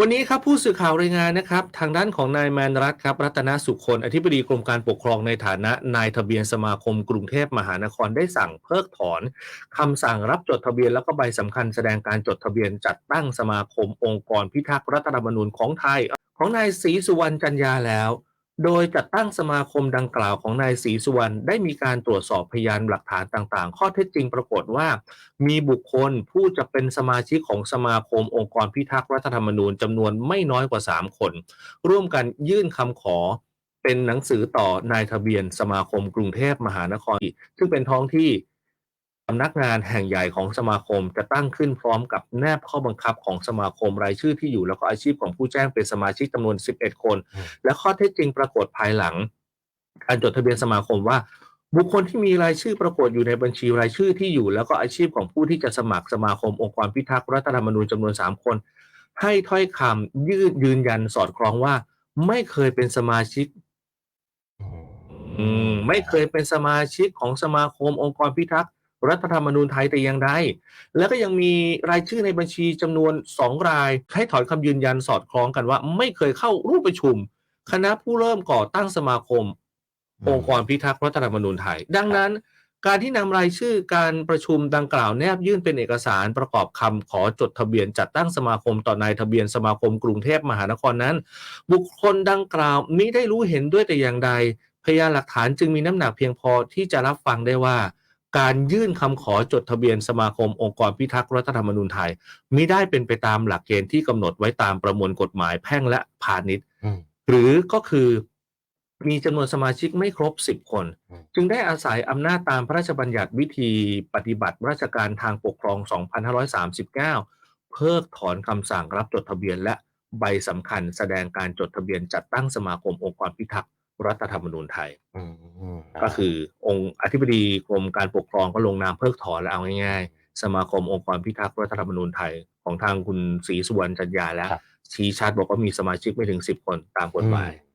วันนี้ครับผู้สื่อข่าวรายงานนะครับทางด้านของนายแมนรัตน์ครับรัตนสุคนอธิบดีกรมการปกครองในฐานะนายทะเบียนสมาคมกรุงเทพมหานครได้สั่งเพิกถอนคำสั่งรับจดทะเบียนแล้วก็ใบสำคัญแสดงการจดทะเบียนจัดตั้งสมาคมองค์กรพิทักษ์รัฐธรรมนูญของไทย ของนายศรีสุวรรณจันยาแล้ว โดยจัดตั้งสมาคมดังกล่าวของนายศรีสุวรรณได้มีการตรวจสอบพยานหลักฐานต่างๆ ข้อเท็จจริงปรากฏว่า มีบุคคลผู้จะเป็นสมาชิกของสมาคมองค์กรพิทักษ์รัฐธรรมนูญจำนวนไม่น้อยกว่า 3 คน ร่วมกันยื่นคำขอเป็นหนังสือต่อนายทะเบียนสมาคมกรุงเทพมหานคร ซึ่งเป็นท้องที่ สำนักงานแห่งใหญ่ของสมาคมจะตั้งขึ้นพร้อมกับแนบข้อบังคับของสมาคมรายชื่อที่อยู่แล้วก็อาชีพของผู้แจ้งเป็นสมาชิกจำนวน 11 คนอืมและข้อเท็จจริงปรากฏภายหลัง การจดทะเบียนสมาคมว่า บุคคลที่มีรายชื่อปรากฏอยู่ในบัญชีรายชื่อที่อยู่ แล้วก็อาชีพของผู้ที่จะสมัครสมาคมองค์กรพิทักษ์รัฐธรรมนูญจำนวน 3 คน ให้ถ้อยคำยืดยืนยันสอดคล้องว่า ไม่เคยเป็นสมาชิกอืมไม่เคยเป็นสมาชิกของสมาคมองค์กรพิทักษ์ รัฐธรรมนูญไทยแต่อย่างใดแล้วก็ยังมีรายชื่อในบัญชีจำนวนสองราย ให้ถอนคำยืนยันสอดคล้องกันว่า ไม่เคยเข้าร่วมประชุม คณะผู้เริ่มก่อตั้งสมาคมอืมองค์กรพิทักษ์รัฐธรรมนูญไทย ดังนั้น การที่นำรายชื่อการประชุมดังกล่าวแนบยื่นเป็นเอกสารประกอบคำขอจดทะเบียนจัดตั้งสมาคมต่อนายทะเบียนสมาคมกรุงเทพมหานครนั้น บุคคลดังกล่าวมิได้รู้เห็นด้วยแต่อย่างใด พยานหลักฐานจึงมีน้ำหนักเพียงพอที่จะรับฟังได้ว่า การยื่นคำขอจดทะเบียนสมาคมองค์กรพิทักษ์รัฐธรรมนูญไทยมิได้เป็นไปตามหลักเกณฑ์ที่กำหนดไว้ตามประมวลกฎหมายแพ่งและพาณิชย์ หรือก็คือมีจำนวนสมาชิกไม่ครบ 10 คน จึงได้อาศัยอำนาจตามพระราชบัญญัติวิธีปฏิบัติราชการทางปกครอง 2539 เพิกถอนคำสั่งรับจดทะเบียนและใบสำคัญแสดงการจดทะเบียนจัดตั้งสมาคมองค์กรพิทักษ์รัฐธรรมนูญไทย ก็คือองค์อธิบดีกรมการปกครองก็ลงนามเพิกถอนแล้วเอาง่ายๆ สมาคมองค์กรพิทักษ์รัฐธรรมนูญไทยของทางคุณศรีสุวรรณจันยาแล้วครับชี้ชัดบอกว่ามีสมาชิกไม่ถึง10คนตามกฎหมายอื